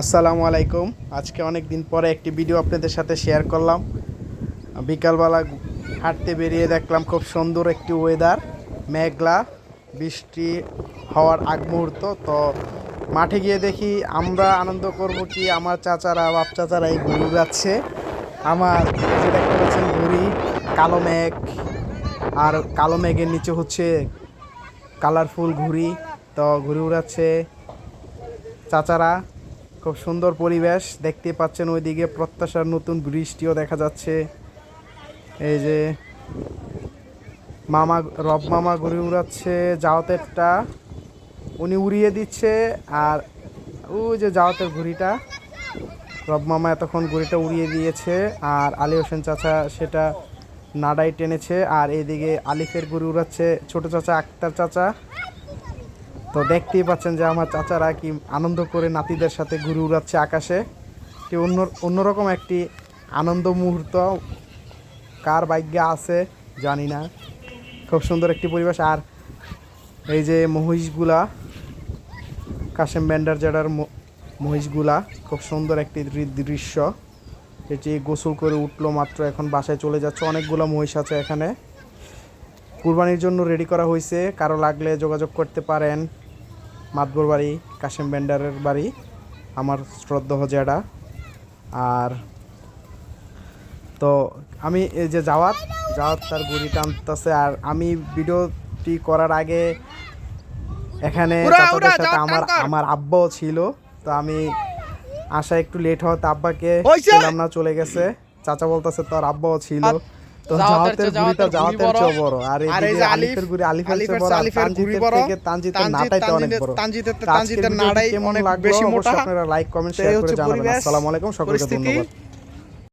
আসসালামু আলাইকুম। আজকে অনেক দিন পরে একটি ভিডিও আপনাদের সাথে শেয়ার করলাম। বিকালবেলা হাঁটতে বেরিয়ে দেখলাম খুব সুন্দর একটি ওয়েদার মেঘলা, বৃষ্টি হওয়ার আগ মুহূর্ত। তো মাঠে গিয়ে দেখি আমরা আনন্দ করব কি আমার চাচারা, বাপ চাচারা এই ঘুরে যাচ্ছে। আমার যে দেখতে পাচ্ছেন ঘুড়ি কালো মেঘ, আর কালো মেঘের নিচে হচ্ছে কালারফুল ঘুড়ি। তো ঘুরে উড়াচ্ছে চাচারা। খুব সুন্দর পরিবেশ দেখতে পাচ্ছেন ওইদিকে প্রত্যাশার নতুন বৃষ্টিও দেখা যাচ্ছে। এই যে মামা, রব মামা ঘুরে উড়াচ্ছে জাওতেরটা। উনি উড়িয়ে দিচ্ছে আর ওই যে জাওতের ঘুড়িটা, রব মামা এতক্ষণ ঘুড়িটা উড়িয়ে দিয়েছে আর আলী হোসেন চাচা সেটা নাডাই টেনেছে আর এইদিকে আলিফের ঘুড়ি উড়াচ্ছে, ছোট চাচা আক্তার চাচা। তো দেখতেই পাচ্ছেন যে আমার চাচারা কি আনন্দ করে নাতিদের সাথে ঘুরে উড়াচ্ছে আকাশে। কি অন্য, অন্যরকম একটি আনন্দ মুহূর্ত। কার ভাগ্যে আছে, জানি না। খুব সুন্দর একটি পরিবেশ। আর এই যে মহিষগুলা, কাশেম ব্যান্ডার জেডার মহিষগুলা, খুব সুন্দর একটি দৃশ্য। এটি গোসল করে উঠল মাত্র, এখন বাসায় চলে যাচ্ছে। অনেকগুলো মহিষ আছে এখানে। কুরবানির জন্য রেডি করা হয়েছে কারও লাগলে যোগাযোগ করতে পারেন। মাতবর বাড়ি কাশেম বেন্ডারের বাড়ি আমার শ্রদ্ধ জেডা। আর তো আমি এই যে জাওয়াত জাওয়াত তার গুড়ি টানতেছে। আর আমি ভিডিওটি করার আগে এখানে চাচাদের সাথে আমার আমার আব্বাও ছিল। তো আমি আসা একটু লেট হওয়াতে আব্বাকে পেলাম না চলে গেছে। চাচা বলতেছে তোর আব্বাও ছিল। তো জাওয়াতের জাওয়াতের গুড়িটা জাওয়াতের জাওয়াতের চেয়ে বড়। বড় আর আর এই এই যে আলিফের গুড়ি আলিফের চেয়ে বড় আলিফের ঘুড়ি বড়। থেকে তানজিতের নাটাইতে অনেক বড় তানজিতের- তানজিতের নাড়াই অনেক বেশি মোটা। আপনারা লাইক কমেন্ট শেয়ার করে জানাবেন আসসালামু আলাইকুম সকলকে ধন্যবাদ